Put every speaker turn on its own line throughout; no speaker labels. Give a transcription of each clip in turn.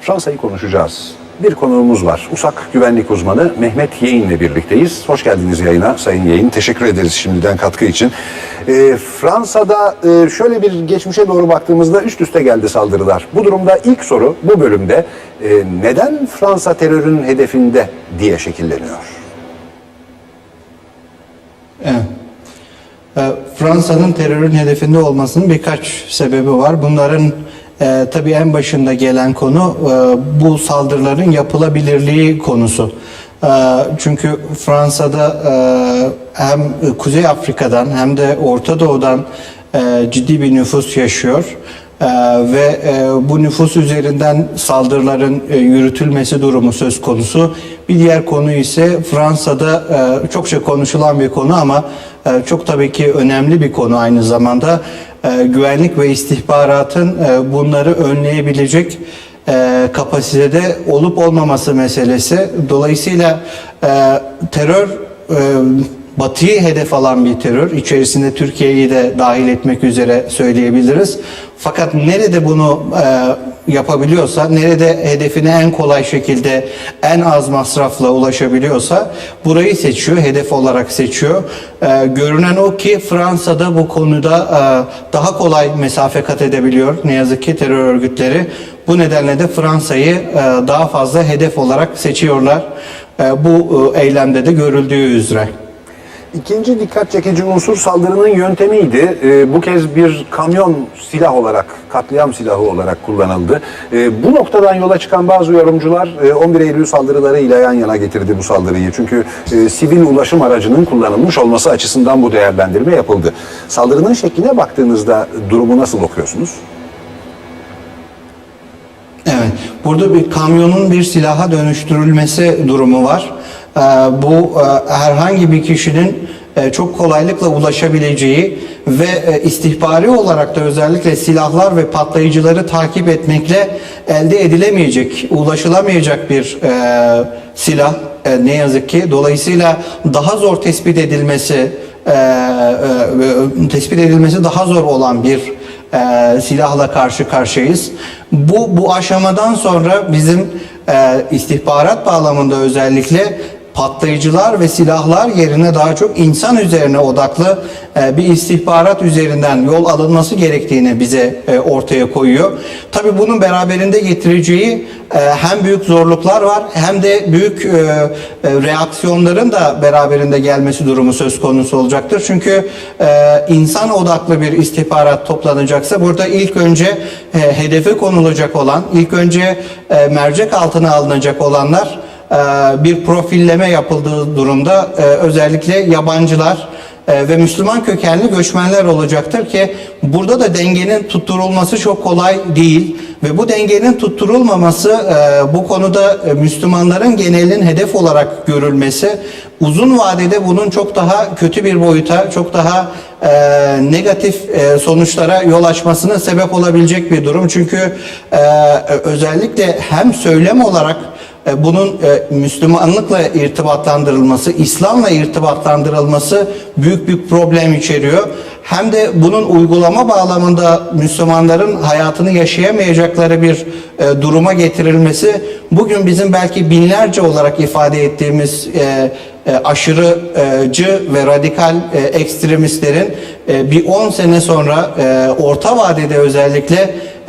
Fransa'yı konuşacağız. Bir konuğumuz var. Usak güvenlik uzmanı Mehmet Yeğin ile birlikteyiz. Hoş geldiniz yayına Sayın Yeğin. Teşekkür ederiz şimdiden katkı için. Ee, Fransa'da e, şöyle bir geçmişe doğru baktığımızda üst üste geldi saldırılar. Bu durumda ilk soru bu bölümde e, neden Fransa terörün hedefinde diye şekilleniyor?
Evet. Ee, Fransa'nın terörün hedefinde olmasının birkaç sebebi var. Bunların e, tabii en başında gelen konu e, bu saldırıların yapılabilirliği konusu. E, çünkü Fransa'da e, hem Kuzey Afrika'dan hem de Orta Doğu'dan e, ciddi bir nüfus yaşıyor. Ee, ve e, bu nüfus üzerinden saldırıların e, yürütülmesi durumu söz konusu. Bir diğer konu ise Fransa'da e, çokça konuşulan bir konu ama e, çok tabii ki önemli bir konu aynı zamanda. E, güvenlik ve istihbaratın e, bunları önleyebilecek e, kapasitede olup olmaması meselesi. Dolayısıyla e, terör Batı'yı hedef alan bir terör. İçerisinde Türkiye'yi de dahil etmek üzere söyleyebiliriz. Fakat nerede bunu yapabiliyorsa, nerede hedefine en kolay şekilde en az masrafla ulaşabiliyorsa burayı seçiyor, hedef olarak seçiyor. E, görünen o ki Fransa'da bu konuda e, daha kolay mesafe kat edebiliyor ne yazık ki terör örgütleri. Bu nedenle de Fransa'yı e, daha fazla hedef olarak seçiyorlar. E, bu e, eylemde de görüldüğü üzere.
İkinci dikkat çekici unsur saldırının yöntemiydi. Ee, bu kez bir kamyon silah olarak, katliam silahı olarak kullanıldı. Ee, bu noktadan yola çıkan bazı yorumcular e, 11 Eylül saldırılarıyla yan yana getirdi bu saldırıyı. Çünkü e, sivil ulaşım aracının kullanılmış olması açısından bu değerlendirme yapıldı. Saldırının şekline baktığınızda durumu nasıl okuyorsunuz?
Evet, burada bir kamyonun bir silaha dönüştürülmesi durumu var. Ee, bu e, herhangi bir kişinin e, çok kolaylıkla ulaşabileceği ve e, istihbari olarak da özellikle silahlar ve patlayıcıları takip etmekle elde edilemeyecek, ulaşılamayacak bir silah ne yazık ki. Dolayısıyla daha zor tespit edilmesi, tespit edilmesi daha zor olan bir silahla karşı karşıyayız. Bu bu aşamadan sonra bizim istihbarat bağlamında özellikle patlayıcılar ve silahlar yerine daha çok insan üzerine odaklı e, bir istihbarat üzerinden yol alınması gerektiğini bize e, ortaya koyuyor. Tabii bunun beraberinde getireceği e, hem büyük zorluklar var hem de büyük reaksiyonların da beraberinde gelmesi durumu söz konusu olacaktır. Çünkü insan odaklı bir istihbarat toplanacaksa burada ilk önce hedefe konulacak olan, ilk önce mercek altına alınacak olanlar bir profilleme yapıldığı durumda e, özellikle yabancılar e, ve Müslüman kökenli göçmenler olacaktır ki burada da dengenin tutturulması çok kolay değil ve bu dengenin tutturulmaması e, bu konuda e, Müslümanların genelinin hedef olarak görülmesi uzun vadede bunun çok daha kötü bir boyuta, çok daha e, negatif e, sonuçlara yol açmasına sebep olabilecek bir durum. Çünkü e, özellikle hem söylem olarak e, bunun e, Müslümanlıkla irtibatlandırılması, İslam'la irtibatlandırılması büyük bir problem içeriyor. Hem de bunun uygulama bağlamında Müslümanların hayatını yaşayamayacakları bir e, duruma getirilmesi bugün bizim belki binlerce olarak ifade ettiğimiz e, e, aşırıcı ve radikal e, ekstremistlerin e, bir 10 sene sonra e, orta vadede özellikle e,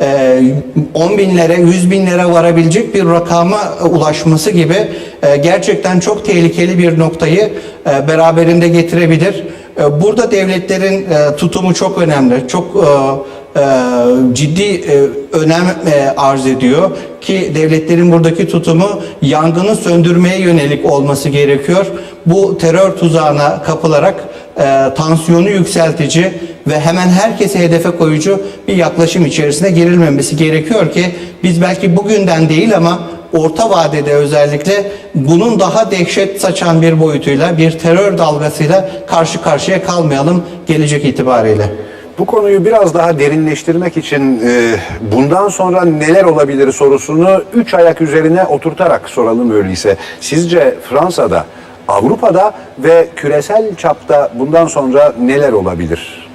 10 binlere, 100 binlere varabilecek bir rakama ulaşması gibi e, gerçekten çok tehlikeli bir noktayı e, beraberinde getirebilir. E, Burada devletlerin e, tutumu çok önemli, çok e, e, ciddi e, önem e, arz ediyor ki devletlerin buradaki tutumu yangını söndürmeye yönelik olması gerekiyor. Bu terör tuzağına kapılarak e, tansiyonu yükseltici ve hemen herkese hedefe koyucu bir yaklaşım içerisine girilmemesi gerekiyor ki biz belki bugünden değil ama orta vadede özellikle bunun daha dehşet saçan bir boyutuyla bir terör dalgasıyla karşı karşıya kalmayalım gelecek itibariyle.
Bu konuyu biraz daha derinleştirmek için e, bundan sonra neler olabilir sorusunu üç ayak üzerine oturtarak soralım öyleyse. Sizce Fransa'da, Avrupa'da ve küresel çapta bundan sonra neler olabilir?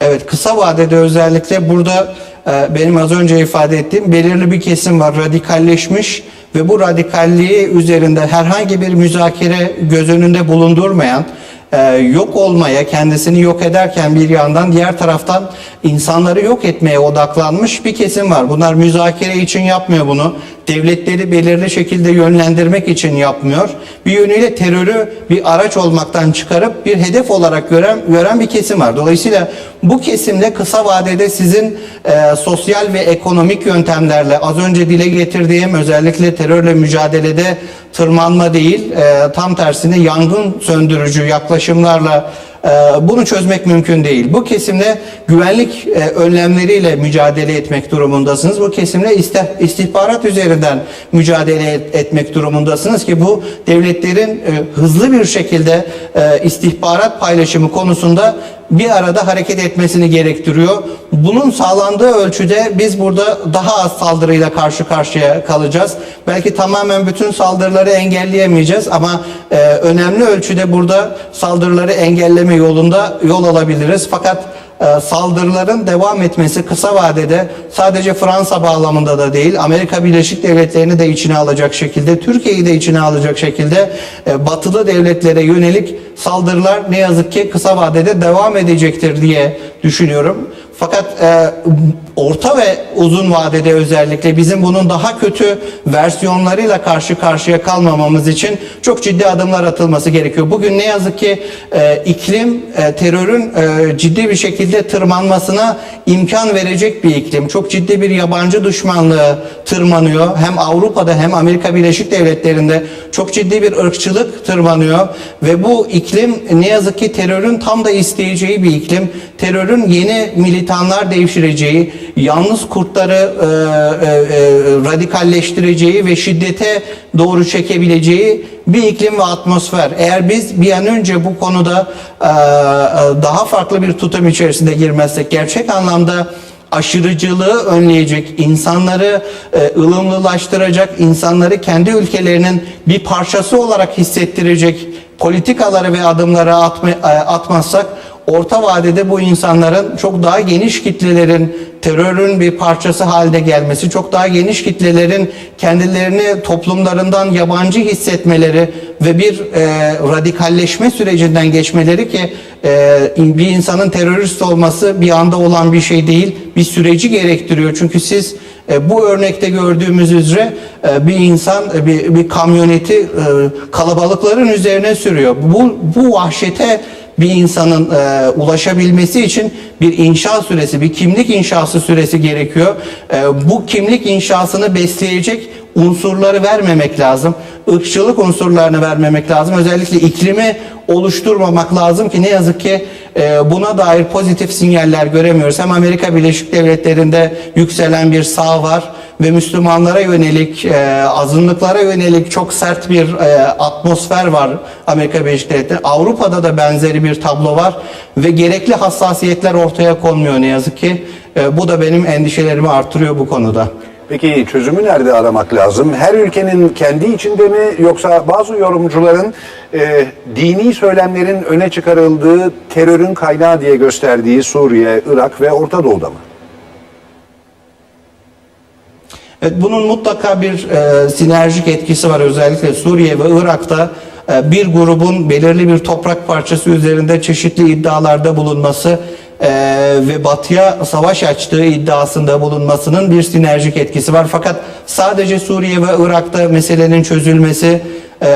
Evet kısa vadede özellikle burada e, benim az önce ifade ettiğim belirli bir kesim var radikalleşmiş ve bu radikalliği üzerinde herhangi bir müzakere göz önünde bulundurmayan e, yok olmaya, kendisini yok ederken bir yandan diğer taraftan insanları yok etmeye odaklanmış bir kesim var. Bunlar müzakere için yapmıyor bunu. Devletleri belirli şekilde yönlendirmek için yapmıyor. Bir yönüyle terörü bir araç olmaktan çıkarıp bir hedef olarak gören, gören bir kesim var. Dolayısıyla bu kesimle kısa vadede sizin e, sosyal ve ekonomik yöntemlerle az önce dile getirdiğim özellikle terörle mücadelede tırmanma değil, e, tam tersine yangın söndürücü yaklaşımlarla bunu çözmek mümkün değil. Bu kesimle güvenlik e, önlemleriyle mücadele etmek durumundasınız. Bu kesimle istihbarat üzerinden mücadele et- etmek durumundasınız ki bu devletlerin e, hızlı bir şekilde e, istihbarat paylaşımı konusunda bir arada hareket etmesini gerektiriyor. Bunun sağlandığı ölçüde biz burada daha az saldırıyla karşı karşıya kalacağız. Belki tamamen bütün saldırıları engelleyemeyeceğiz ama e, önemli ölçüde burada saldırıları engelleme yolunda yol alabiliriz. Fakat saldırıların devam etmesi kısa vadede sadece Fransa bağlamında da değil Amerika Birleşik Devletleri'ni de içine alacak şekilde Türkiye'yi de içine alacak şekilde e, batılı devletlere yönelik saldırılar ne yazık ki kısa vadede devam edecektir diye düşünüyorum. Fakat e, orta ve uzun vadede özellikle bizim bunun daha kötü versiyonlarıyla karşı karşıya kalmamamız için çok ciddi adımlar atılması gerekiyor. Bugün ne yazık ki e, iklim e, terörün e, ciddi bir şekilde tırmanmasına imkan verecek bir iklim. Çok ciddi bir yabancı düşmanlığı tırmanıyor. Hem Avrupa'da hem Amerika Birleşik Devletleri'nde çok ciddi bir ırkçılık tırmanıyor ve bu iklim ne yazık ki terörün tam da isteyeceği bir iklim. Terörün yeni militanlar devşireceği, yalnız kurtları e, e, e, radikalleştireceği ve şiddete doğru çekebileceği bir iklim ve atmosfer. Eğer biz bir an önce bu konuda e, e, daha farklı bir tutum içerisinde girmezsek, gerçek anlamda aşırıcılığı önleyecek, insanları e, ılımlılaştıracak, insanları kendi ülkelerinin bir parçası olarak hissettirecek politikaları ve adımları atma, e, atmazsak orta vadede bu insanların çok daha geniş kitlelerin terörün bir parçası haline gelmesi, çok daha geniş kitlelerin kendilerini toplumlarından yabancı hissetmeleri ve bir e, radikalleşme sürecinden geçmeleri ki e, bir insanın terörist olması bir anda olan bir şey değil, bir süreci gerektiriyor. Çünkü siz e, bu örnekte gördüğümüz üzere e, bir insan e, bir, bir kamyoneti e, kalabalıkların üzerine sürüyor. Bu, bu vahşete bir insanın e, ulaşabilmesi için bir inşa süresi, bir kimlik inşası süresi gerekiyor. E, bu kimlik inşasını besleyecek unsurları vermemek lazım. Irkçılık unsurlarını vermemek lazım. Özellikle iklimi oluşturmamak lazım ki ne yazık ki e, buna dair pozitif sinyaller göremiyoruz. Hem Amerika Birleşik Devletleri'nde yükselen bir sağ var ve Müslümanlara yönelik, e, azınlıklara yönelik çok sert bir e, atmosfer var Amerika Birleşik Devletleri. Avrupa'da da benzeri bir tablo var ve gerekli hassasiyetler ortaya konmuyor ne yazık ki. E, bu da benim endişelerimi artırıyor bu konuda.
Peki çözümü nerede aramak lazım? Her ülkenin kendi içinde mi yoksa bazı yorumcuların e, dini söylemlerin öne çıkarıldığı terörün kaynağı diye gösterdiği Suriye, Irak ve Orta Doğu'da mı?
Evet, bunun mutlaka bir e, sinerjik etkisi var. Özellikle Suriye ve Irak'ta e, bir grubun belirli bir toprak parçası üzerinde çeşitli iddialarda bulunması e, ve batıya savaş açtığı iddiasında bulunmasının bir sinerjik etkisi var. Fakat sadece Suriye ve Irak'ta meselenin çözülmesi e,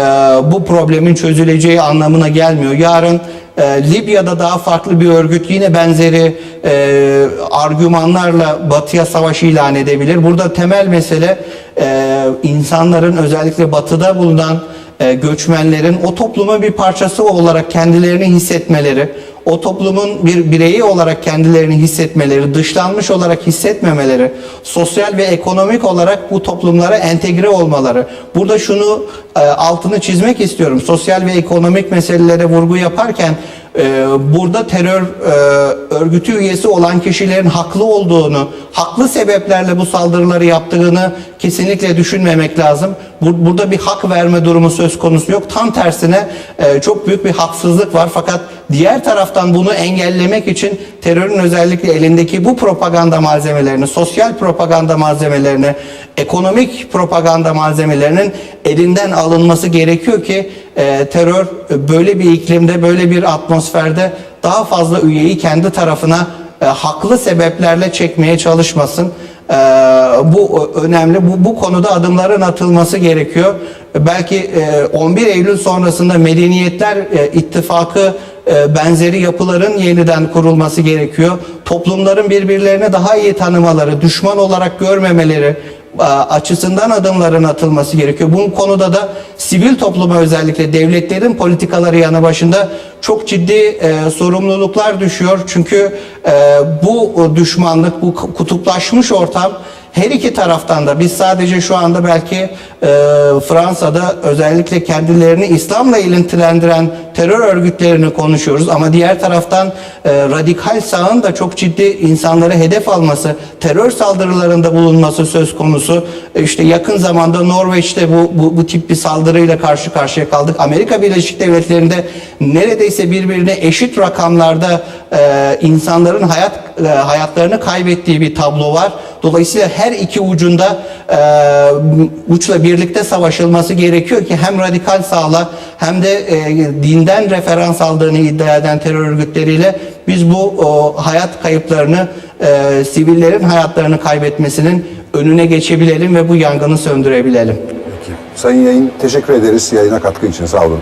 bu problemin çözüleceği anlamına gelmiyor. Yarın e, Libya'da daha farklı bir örgüt yine benzeri e, argümanlarla batıya savaş ilan edebilir. Burada temel mesele e, insanların özellikle batıda bulunan e, göçmenlerin o toplumun bir parçası olarak kendilerini hissetmeleri, o toplumun bir bireyi olarak kendilerini hissetmeleri, dışlanmış olarak hissetmemeleri, sosyal ve ekonomik olarak bu toplumlara entegre olmaları. Burada şunu e, altını çizmek istiyorum. Sosyal ve ekonomik meselelere vurgu yaparken e, burada terör e, örgütü üyesi olan kişilerin haklı olduğunu, haklı sebeplerle bu saldırıları yaptığını kesinlikle düşünmemek lazım. Bu- Burada bir hak verme durumu söz konusu yok. Tam tersine çok büyük bir haksızlık var. Fakat Diğer taraftan bunu engellemek için terörün özellikle elindeki bu propaganda malzemelerini, sosyal propaganda malzemelerini, ekonomik propaganda malzemelerinin elinden alınması gerekiyor ki e, terör böyle bir iklimde, böyle bir atmosferde daha fazla üyeyi kendi tarafına e, haklı sebeplerle çekmeye çalışmasın. E, bu önemli. Bu, bu konuda adımların atılması gerekiyor. Belki e, 11 Eylül sonrasında Medeniyetler e, İttifakı e, benzeri yapıların yeniden kurulması gerekiyor. Toplumların birbirlerini daha iyi tanımaları, düşman olarak görmemeleri, açısından adımların atılması gerekiyor. Bu konuda da sivil topluma özellikle devletlerin politikaları yanı başında çok ciddi e, sorumluluklar düşüyor. Çünkü e, bu düşmanlık, bu kutuplaşmış ortam her iki taraftan da biz sadece şu anda belki e, Fransa'da özellikle kendilerini İslam'la ilintilendiren terör örgütlerini konuşuyoruz ama diğer taraftan e, radikal sağın da çok ciddi insanları hedef alması, terör saldırılarında bulunması söz konusu. E, işte yakın zamanda Norveç'te bu, bu, bu tip bir saldırıyla karşı karşıya kaldık. Amerika Birleşik Devletleri'nde neredeyse birbirine eşit rakamlarda e, insanların hayat e, hayatlarını kaybettiği bir tablo var. Dolayısıyla her iki ucunda e, uçla birlikte savaşılması gerekiyor ki hem radikal sağla hem de e, dinden referans aldığını iddia eden terör örgütleriyle biz bu o, hayat kayıplarını, e, sivillerin hayatlarını kaybetmesinin önüne geçebilelim ve bu yangını söndürebilelim.
Peki. Sayın Yayın teşekkür ederiz yayına katkı için sağ olun.